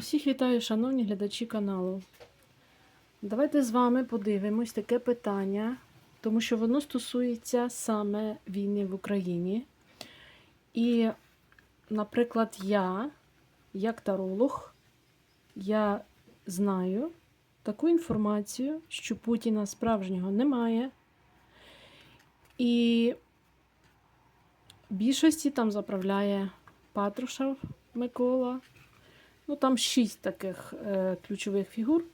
Усіх вітаю, шановні глядачі каналу. Давайте з вами подивимось таке питання, тому що воно стосується саме війни в Україні. І, наприклад, я, як таролог, я знаю таку інформацію, що Путіна справжнього немає. І більшості там заправляє Патрушев Микола. Ну, там шість таких е, ключових фігур,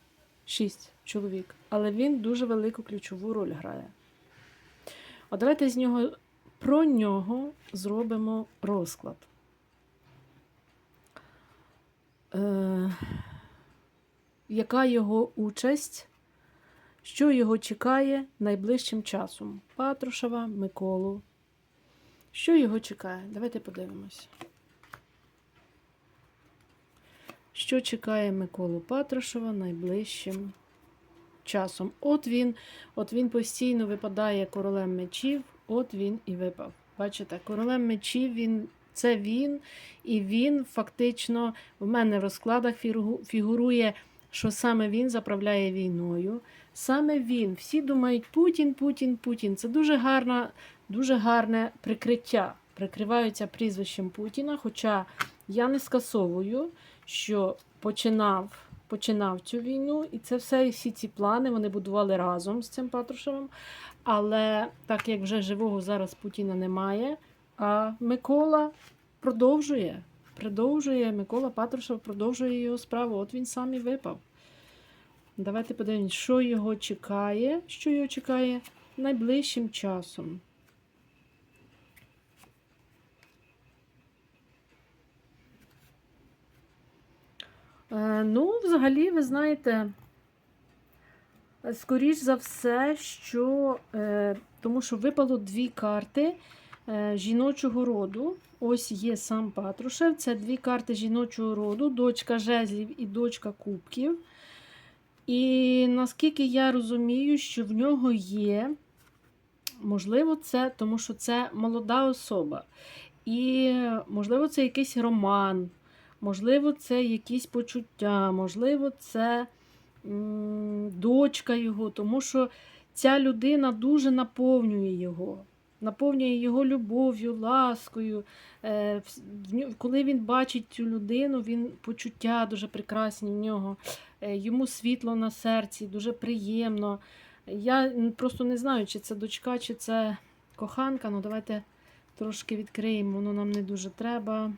шість чоловік, але він дуже велику ключову роль грає. А давайте з нього про нього зробимо розклад. Е, яка його участь? Що його чекає найближчим часом? Патрушева, Миколу. Що його чекає? Давайте подивимось. Що чекає Миколу Патрушева найближчим часом? От він, от він постійно випадає королем мечів, от він і випав. Бачите, королем мечів він. Це він, і він фактично в мене в розкладах фігурує, що саме він заправляє війною. Саме він. Всі думають Путін, Путін, Путін. Це дуже гарна, дуже гарне прикриття. Прикриваються прізвищем Путіна. Хоча я не скасовую, що починав, починав цю війну, і це все, всі ці плани вони будували разом з цим Патрушевим. Але так як вже живого зараз Путіна немає, а Микола продовжує. Продовжує Микола Патрушев продовжує його справу. От він сам і випав. Давайте подивимось, що його чекає, що його чекає найближчим часом. Ну, взагалі, ви знаєте, скоріш за все, що е, тому що випало дві карти е, жіночого роду. Ось є сам Патрушев. Це дві карти жіночого роду, дочка жезлів і дочка кубків. І наскільки я розумію, що в нього є, можливо, це, тому що це молода особа. І, можливо, це якийсь роман, можливо, це якісь почуття, можливо, це дочка його, тому що ця людина дуже наповнює його. Наповнює його любов'ю, ласкою. Е, Коли він бачить цю людину, він почуття дуже прекрасні в нього. Е, Йому світло на серці, дуже приємно. Я просто не знаю, чи це дочка, чи це коханка. Ну, давайте трошки відкриємо, воно нам не дуже треба.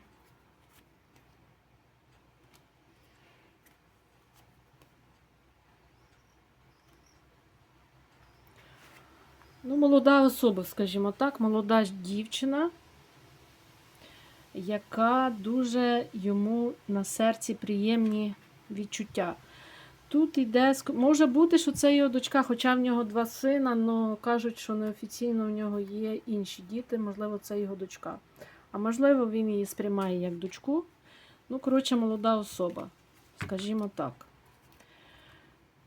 Ну, молода особа, скажімо так, молода дівчина, яка дуже йому на серці приємні відчуття. Тут йде, може бути, що це його дочка, хоча в нього два сина, але кажуть, що неофіційно в нього є інші діти, можливо, це його дочка. А можливо, він її сприймає як дочку. Ну, коротше, молода особа, скажімо так.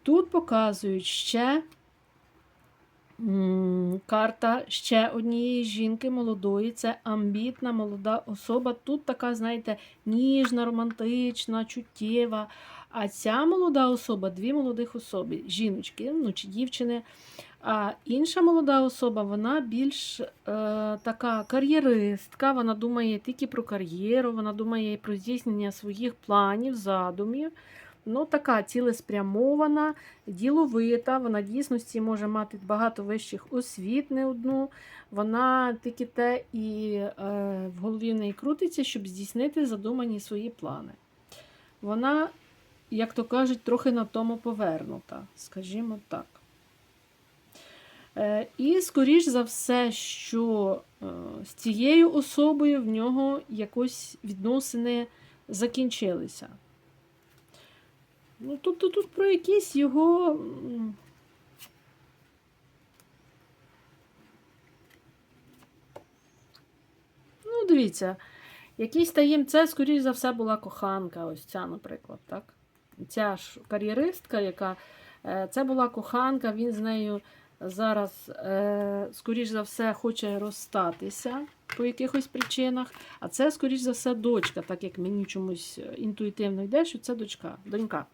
Тут показують ще карта ще однієї жінки молодої. Це амбітна молода особа. Тут така, знаєте, ніжна, романтична, чуттєва. А ця молода особа, дві молодих особи, жіночки, ну чи дівчини. А інша молода особа, вона більш е, така кар'єристка, вона думає тільки про кар'єру, вона думає про здійснення своїх планів, задумів. Ну, така цілеспрямована, діловита, вона в дійсності може мати багато вищих освіт, не одну. Вона тільки те і е, в голові в неї крутиться, щоб здійснити задумані свої плани. Вона, як то кажуть, трохи на тому повернута, скажімо так. Е, І, скоріш за все, що е, з цією особою в нього якось відносини закінчилися. Ну, тобто тут про якісь його. Ну, дивіться, якийсь таєм, це, скоріш за все, була коханка, ось ця, наприклад, так? Ця ж кар'єристка, яка е, це була коханка, він з нею зараз, е, скоріш за все, хоче розстатися по якихось причинах. А це, скоріш за все, дочка, так як мені чомусь інтуїтивно йде, що це дочка, донька.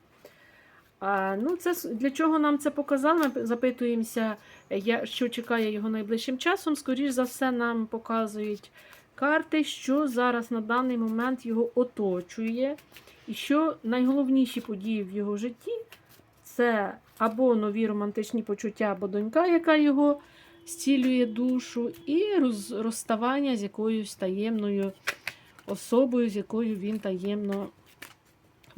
Ну, це для чого нам це показали? Ми запитуємося, що чекає його найближчим часом. Скоріш за все, нам показують карти, що зараз на даний момент його оточує. І що найголовніші події в його житті це або нові романтичні почуття, або донька, яка його зцілює душу, і роз, розставання з якоюсь таємною особою, з якою він таємно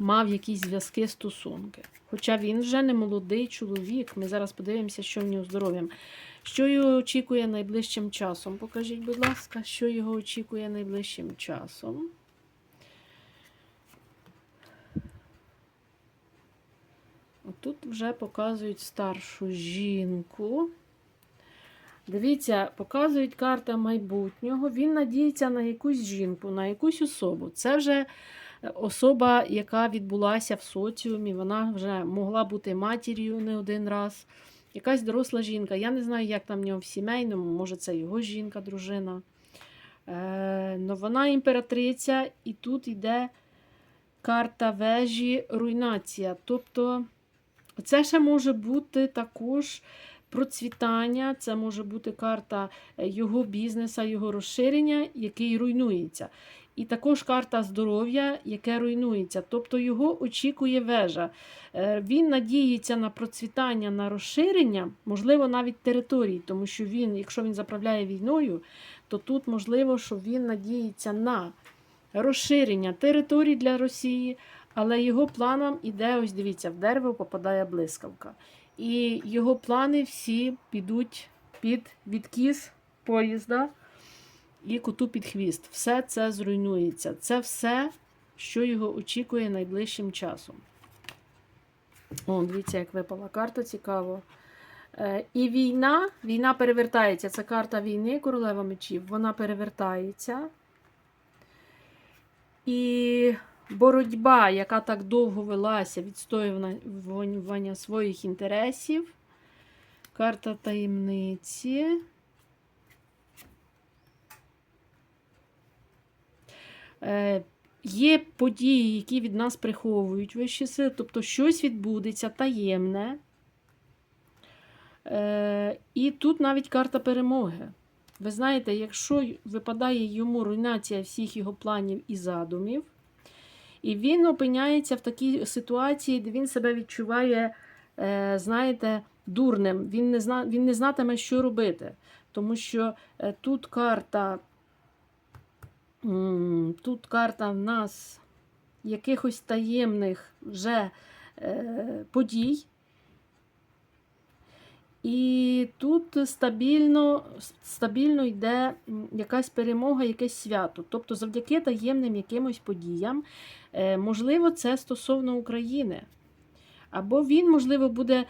мав якісь зв'язки, стосунки. Хоча він вже не молодий чоловік. Ми зараз подивимося, що в нього здоров'ям. Що його очікує найближчим часом? Покажіть, будь ласка, що його очікує найближчим часом. Тут вже показують старшу жінку. Дивіться, показують карта майбутнього. Він надіється на якусь жінку, на якусь особу. Це вже особа, яка відбулася в соціумі. Вона вже могла бути матір'ю не один раз. Якась доросла жінка. Я не знаю, як там в нього в сімейному, може, це його жінка, дружина. Е, но вона імператриця, і тут йде карта вежі, руйнація. Тобто, це ще може бути також процвітання, це може бути карта е, його бізнеса, його розширення, який руйнується. І також карта здоров'я, яке руйнується. Тобто його очікує вежа. Е, Він надіється на процвітання, на розширення, можливо, навіть територій, тому що він, якщо він заправляє війною, то тут можливо, що він надіється на розширення територій для Росії, але його планом іде, ось дивіться, в дерево попадає блискавка. І його плани всі підуть під відкіс поїзда і коту під хвіст. Все це зруйнується. Це все, що його очікує найближчим часом. О, дивіться, як випала карта, цікаво. Е, і війна, війна перевертається. Це карта війни, королева мечів. Вона перевертається. І боротьба, яка так довго велася, відстоювання своїх інтересів. Карта таємниці. Є події, які від нас приховують вищі сили, тобто щось відбудеться таємне. Е, І тут навіть карта перемоги. Ви знаєте, якщо випадає йому руйнація всіх його планів і задумів, і він опиняється в такій ситуації, де він себе відчуває, е, знаєте, дурним, він не, зна, він не знатиме, що робити. Тому що е, тут карта, тут карта в нас якихось таємних вже е, подій. І тут стабільно, стабільно йде якась перемога, якесь свято. Тобто, завдяки таємним якимось подіям, е, можливо, це стосовно України. Або він, можливо, буде.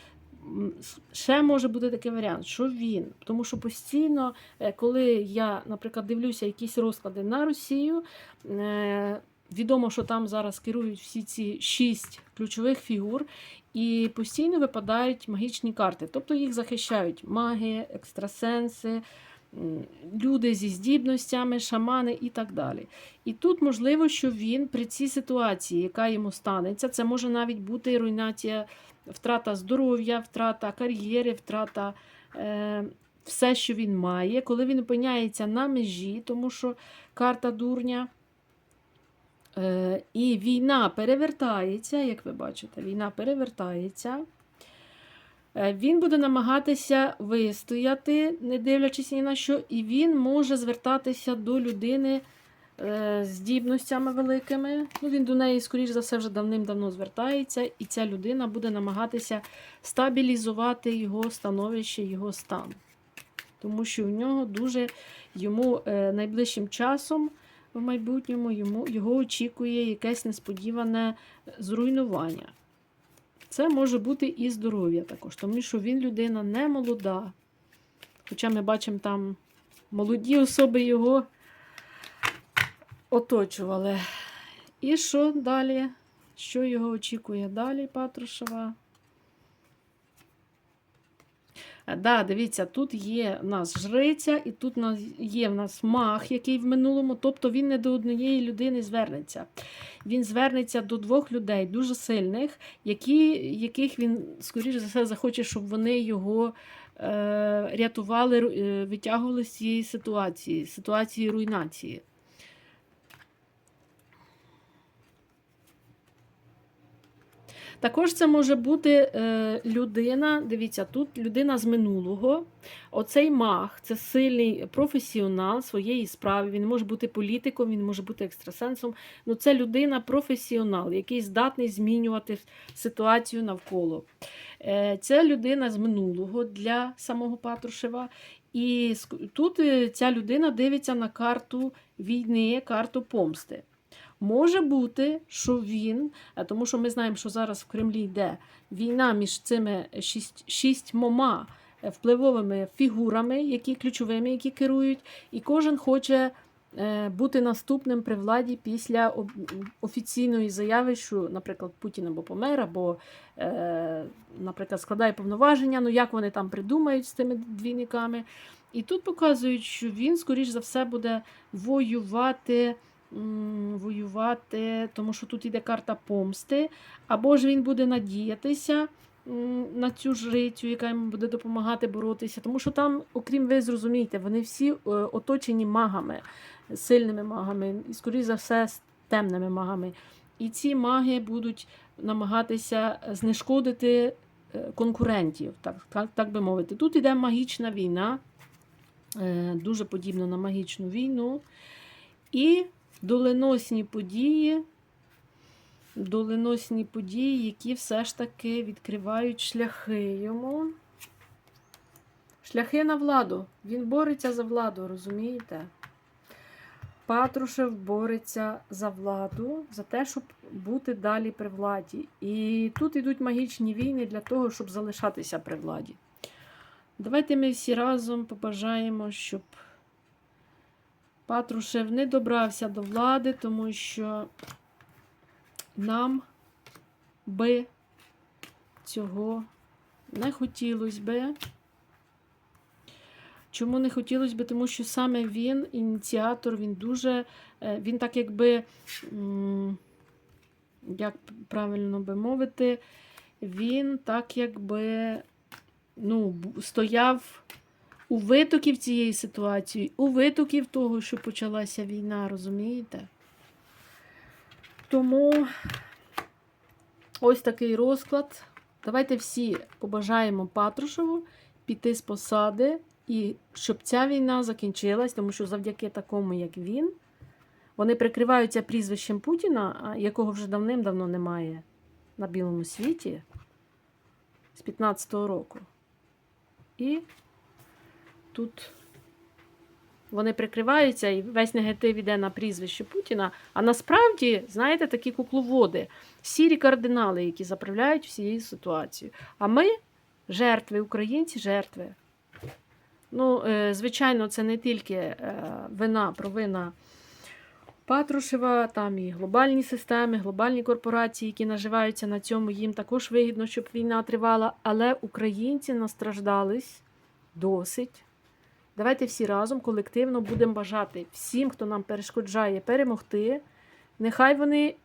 Ще може бути такий варіант, що він. Тому що постійно, е, коли я, наприклад, дивлюся якісь розклади на Росію, е, відомо, що там зараз керують всі ці шість ключових фігур, і постійно випадають магічні карти. Тобто їх захищають маги, екстрасенси, люди зі здібностями, шамани і так далі. І тут можливо, що він при цій ситуації, яка йому станеться, це може навіть бути руйнація, втрата здоров'я, втрата кар'єри, втрата. Е, все, що він має, коли він опиняється на межі, тому що карта дурня. Е, і війна перевертається, як ви бачите, війна перевертається. Е, Він буде намагатися вистояти, не дивлячись ні на що, і він може звертатися до людини е, з здібностями великими. Ну, Він до неї, скоріш за все, вже давним-давно звертається, і ця людина буде намагатися стабілізувати його становище, його стан. Тому що в нього дуже йому е, найближчим часом в майбутньому йому, його очікує якесь несподіване зруйнування. Це може бути і здоров'я також, тому що він людина не молода. Хоча ми бачимо там молоді особи його оточували. І що далі? Що його очікує далі, Патрушева? Е, Да, дивіться, тут є в нас жриця, і тут є в нас маг, який в минулому, тобто він не до однієї людини звернеться. Він звернеться до двох людей, дуже сильних, які, яких він, скоріш за все, захоче, щоб вони його е, рятували, е, витягували з цієї ситуації, ситуації руйнації. Також це може бути е, людина, дивіться, тут людина з минулого. Оцей маг це сильний професіонал своєї справи. Він може бути політиком, він може бути екстрасенсом. Ну, це людина професіонал, який здатний змінювати ситуацію навколо. Е, це людина з минулого для самого Патрушева. І тут е, ця людина дивиться на карту війни, карту помсти. Може бути, що він, е, тому що ми знаємо, що зараз в Кремлі йде війна між цими шість, шістьмома е, впливовими фігурами, які ключовими, які керують, і кожен хоче е, бути наступним при владі після офіційної заяви, що, наприклад, Путін або помер, або, наприклад, складає повноваження. Ну як вони там придумають з тими двійниками. І тут показують, що він, скоріш за все, буде воювати воювати, тому що тут іде карта помсти, або ж він буде надіятися на цю жрицю, яка йому буде допомагати боротися. Тому що там, окрім ви зрозумієте, вони всі е, оточені магами, сильними магами, і, скоріш за все, з темними магами. І ці маги будуть намагатися знешкодити е, конкурентів, так, так, так би мовити. Тут іде магічна війна, е, дуже подібна на магічну війну. І доленосні події, доленосні події, які все ж таки відкривають шляхи йому. Шляхи на владу. Він бореться за владу, розумієте? Патрушев бореться за владу, за те, щоб бути далі при владі. І тут йдуть магічні війни для того, щоб залишатися при владі. Давайте ми всі разом побажаємо, щоб Патрушев не добрався до влади, тому що нам би цього не хотілося би. Чому не хотілося би? Тому що саме він, ініціатор, він дуже, е, він так якби, як правильно би мовити, він так якби ну, стояв у витоків цієї ситуації, у витоків того, що почалася війна, розумієте? Тому ось такий розклад. Давайте всі побажаємо Патрушеву піти з посади і щоб ця війна закінчилась, тому що завдяки такому, як він, вони прикриваються прізвищем Путіна, якого вже давним-давно немає на білому світі з 15-го року. І тут вони прикриваються, і весь негатив іде на прізвище Путіна. А насправді, знаєте, такі кукловоди, сірі кардинали, які заправляють всією ситуацією. А ми жертви, українці жертви. Ну, е, звичайно, це не тільки е, вина, провина Патрушева, там і глобальні системи, глобальні корпорації, які наживаються на цьому, їм також вигідно, щоб війна тривала. Але українці настраждались досить. Давайте всі разом колективно будемо бажати всім, хто нам перешкоджає, перемогти. Нехай вони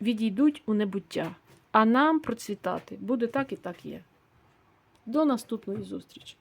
відійдуть у небуття, а нам процвітати буде так і так є. До наступної зустрічі!